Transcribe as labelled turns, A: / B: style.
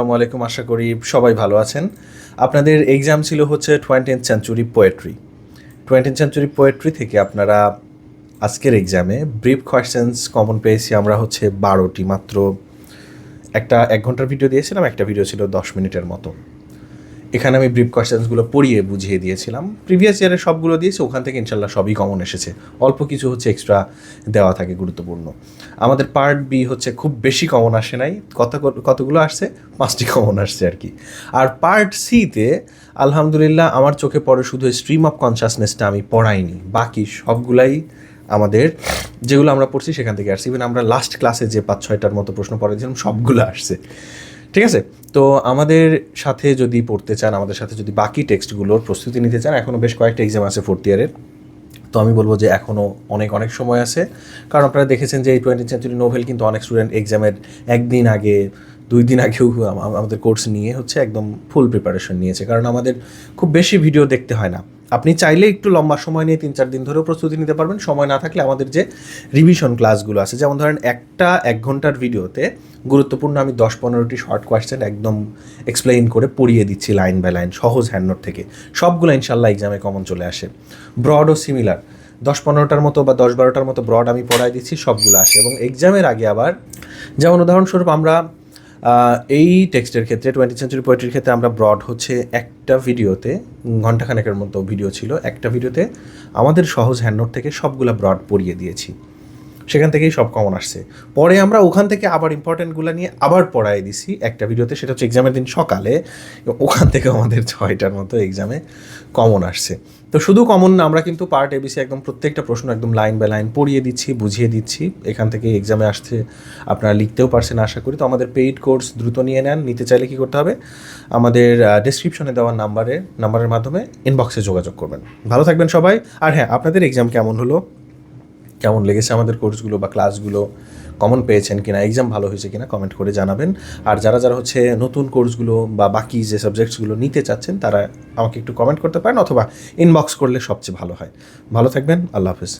A: আসসালামু আলাইকুম, আশা করি সবাই ভালো আছেন। আপনাদের এক্সাম ছিল হচ্ছে twentieth century poetry twentieth century poetry থেকে আপনারা আজকের এক্সামে ব্রিফ কোয়েশ্চেন্স কমন পেয়েছি আমরা হচ্ছে বারোটি মাত্র। একটা এক ঘণ্টার ভিডিও দিয়েছিলাম, একটা ভিডিও ছিল দশ মিনিটের মতো। এখানে আমি ব্রিফ কোয়েশ্চেন্সগুলো পড়িয়ে বুঝিয়ে দিয়েছিলাম। প্রিভিয়াস ইয়ারে সবগুলো দিয়েছি, ওখান থেকে ইনশাল্লাহ সবই কমন এসেছে। অল্প কিছু হচ্ছে এক্সট্রা দেওয়া থাকে, গুরুত্বপূর্ণ। আমাদের পার্ট বি হচ্ছে খুব বেশি কমন আসে নাই, কত কতগুলো আসছে? পাঁচটি কমন আসছে আর কি। আর পার্ট সিতে আলহামদুলিল্লাহ আমার চোখে পড়ে শুধু স্ট্রিম অফ কনসাসনেসটা আমি পড়াইনি। বাকি সবগুলাই আমাদের, যেগুলো আমরা পড়ছি সেখান থেকে আসছে। ইভেন আমরা লাস্ট ক্লাসে যে পাঁচ ছয়টার মতো প্রশ্ন পড়েছিলাম, সবগুলো আসছে। ঠিক আছে? তো আমাদের সাথে যদি পড়তে চান, আমাদের সাথে যদি বাকি টেক্সটগুলোর প্রস্তুতি নিতে চান এখনও বেশ কয়েকটা এক্সাম আছে ফোর্থ ইয়ারের তো আমি বলব যে এখনও অনেক অনেক সময় আছে। কারণ আপনারা দেখেছেন যে এই টোয়েন্টি সেঞ্চুরি নোভেল কিন্তু অনেক স্টুডেন্ট এক্সামের একদিন আগে দুই দিন আগেও আম- আমাদের কোর্স নিয়ে হচ্ছে একদম ফুল প্রিপারেশন নিয়েছে। কারণ আমাদের খুব বেশি ভিডিও দেখতে হয় না। আপনি চাইলে একটু লম্বা সময় নিয়ে তিন চার দিন ধরেও প্রস্তুতি নিতে পারবেন। সময় না থাকলে আমাদের যে রিভিশন ক্লাসগুলো আছে, যেমন ধরেন একটা এক ঘণ্টার ভিডিওতে গুরুত্বপূর্ণ আমি দশ পনেরোটি শর্ট কোয়েশ্চেন একদম এক্সপ্লেইন করে পড়িয়ে দিচ্ছি লাইন বাই লাইন সহজ হ্যান্ডনোট থেকে। সবগুলো ইনশাল্লাহ এক্সামে কমন চলে আসে। ব্রড ও সিমিলার দশ পনেরোটার মতো বা দশ বারোটার মতো ব্রড আমি পড়াই দিচ্ছি, সবগুলো আসে। এবং এক্সামের আগে আবার, যেমন উদাহরণস্বরূপ আমরা এই টেক্সটের ক্ষেত্রে টোয়েন্টি সেঞ্চুরি পোয়েট্রির ক্ষেত্রে আমরা ব্রড হচ্ছে একটা ভিডিওতে ঘন্টাখানেকের মতো ভিডিও ছিল একটা ভিডিওতে আমাদের সহজ হ্যান্ডনোট থেকে সবগুলো ব্রড পড়িয়ে দিয়েছি। সেখান থেকেই সব কমন আসছে। পরে আমরা ওখান থেকে আবার ইম্পর্টেন্টগুলো নিয়ে আবার পড়াই দিছি একটা ভিডিওতে, সেটা হচ্ছে এক্সামের দিন সকালে। ওখান থেকে আমাদের ছয়টার মতো এক্সামে কমন আসছে। তো শুধু কমন না, আমরা কিন্তু পার্ট এবিসি একদম প্রত্যেকটা প্রশ্ন একদম লাইন বাই লাইন পড়িয়ে দিচ্ছি, বুঝিয়ে দিচ্ছি। এখান থেকে এক্সামে আসতে আপনারা লিখতেও পারছেন আশা করি। তো আমাদের পেইড কোর্স দ্রুত নিয়ে নেন, নিতে চাইলে কী করতে হবে? আমাদের ডিসক্রিপশনে দেওয়া নাম্বারে নাম্বারের মাধ্যমে ইনবক্সে যোগাযোগ করবেন। ভালো থাকবেন সবাই। আর হ্যাঁ আপনাদের এক্সাম কেমন হলো? কেমন লেগেছে আমাদের কোর্সগুলো বা ক্লাসগুলো কমন পেয়েছেন কিনা এক্সাম ভালো হয়েছে কিনা কমেন্ট করে জানাবেন। আর যারা যারা হচ্ছে নতুন কোর্সগুলো বা বাকি যে সাবজেক্টসগুলো নিতে চাচ্ছেন, তারা আমাকে একটু কমেন্ট করতে পারেন অথবা ইনবক্স করলে সবচেয়ে ভালো হয়। ভালো থাকবেন, আল্লাহ হাফেজ।